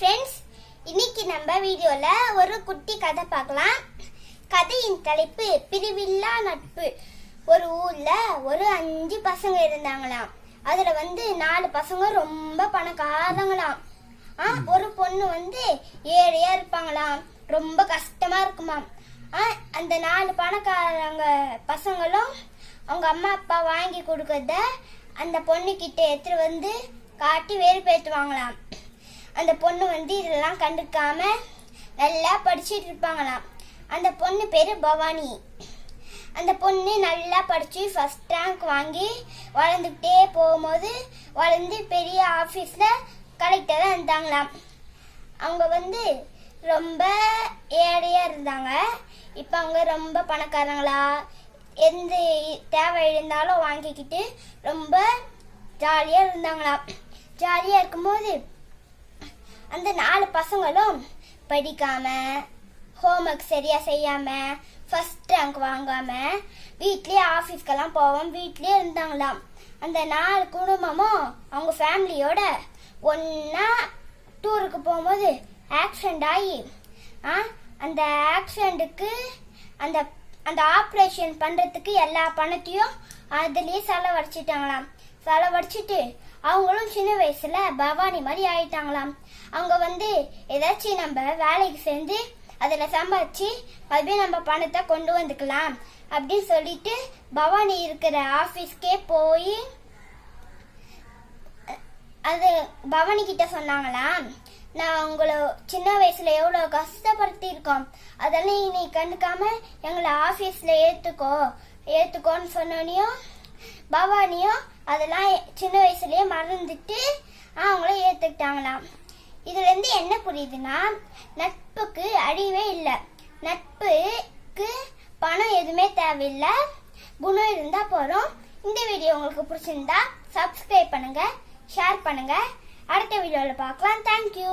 Friends இன்னைக்கு நம்ம வீடியோல ஒரு குட்டி கதை பார்க்கலாம். கதையின் தலைப்பு பிரிவில்லா நட்பு. ஒரு ஊர்ல ஒரு அஞ்சு பசங்க இருந்தாங்களாம். அதுல வந்து நாலு பசங்க ரொம்ப பணக்காரங்களாம். ஆ, ஒரு பொண்ணு வந்து ஏழையா இருப்பாங்களாம். ரொம்ப கஷ்டமா இருக்குமாம். ஆ, அந்த நாலு பணக்காரங்க பசங்களும் அவங்க அம்மா அப்பா வாங்கி கொடுக்கறத அந்த பொண்ணு கிட்ட எடுத்துட்டு வந்து காட்டி வேறு பேத்துவாங்களாம் அந்த பொண்ணு வந்து இதெல்லாம் கண்டுக்காம நல்லா படிச்சுட்டு இருப்பாங்களாம். அந்த பொண்ணு பேர் பவானி. அந்த பொண்ணு நல்லா படித்து ஃபஸ்ட் ரேங்க் வாங்கி வளர்ந்துக்கிட்டே போகும்போது வளர்ந்து பெரிய ஆஃபீஸில் கலெக்டராக இருந்தாங்களாம். அவங்க வந்து ரொம்ப ஏழையாக இருந்தாங்க. இப்போ அவங்க ரொம்ப பணக்காரங்களா எந்த தேவை இருந்தாலும் வாங்கிக்கிட்டு ரொம்ப ஜாலியாக இருந்தாங்களாம். ஜாலியாக இருக்கும்போது அந்த நாலு பசங்களும் படிக்காம ஹோம்ஒர்க் சரியா செய்யாம ஃபர்ஸ்ட் ரேங்க் வாங்காம வீட்லயே ஆஃபீஸ்க்கெல்லாம் போவோம் வீட்லயே இருந்தாங்களாம். அந்த நாலு குடும்பமும் அவங்க ஃபேமிலியோட ஒன்றா டூருக்கு போகும்போது ஆக்சிடென்ட் ஆகி ஆ அந்த ஆக்சிடென்ட்டுக்கு அந்த அந்த ஆப்ரேஷன் பண்ணுறதுக்கு எல்லா பணத்தையும் அதுலேயே செலவழிச்சிட்டாங்களாம். செலவழிச்சிட்டு அவங்களும் சின்ன வயசுல பவானி மாதிரி ஆயிட்டாங்களாம். அவங்க வந்து ஏதாச்சும் நம்ம வேலைக்கு செஞ்சு அதில் சம்பாதிச்சு மறுபடியும் நம்ம பணத்தை கொண்டு வந்துக்கலாம் அப்படின்னு சொல்லிட்டு பவானி இருக்கிற ஆஃபீஸ்க்கே போய் அது பவானி கிட்ட சொன்னாங்களாம் நான் உங்களை சின்ன வயசுல எவ்வளோ கஷ்டப்படுத்தி இருக்கோம் அதெல்லாம் நீ கண்டுக்காம எங்களை ஆஃபீஸில் ஏற்றுக்கோ ஏற்றுக்கோன்னு சொன்னோனையும் பவானியும் அதெல்லாம் சின்ன வயசுலயே மறந்துட்டு அவங்கள ஏற்றுக்கிட்டாங்களாம் இதுலேருந்து என்ன புரியுதுன்னா நட்புக்கு அழிவே இல்லை. நட்புக்கு பணம் எதுவுமே தேவையில்லை. குணம் இருந்தால் போதும். இந்த வீடியோ உங்களுக்கு பிடிச்சிருந்தா சப்ஸ்கிரைப் பண்ணுங்க ஷேர் பண்ணுங்க. அடுத்த வீடியோவில் பார்க்கலாம். தேங்க்யூ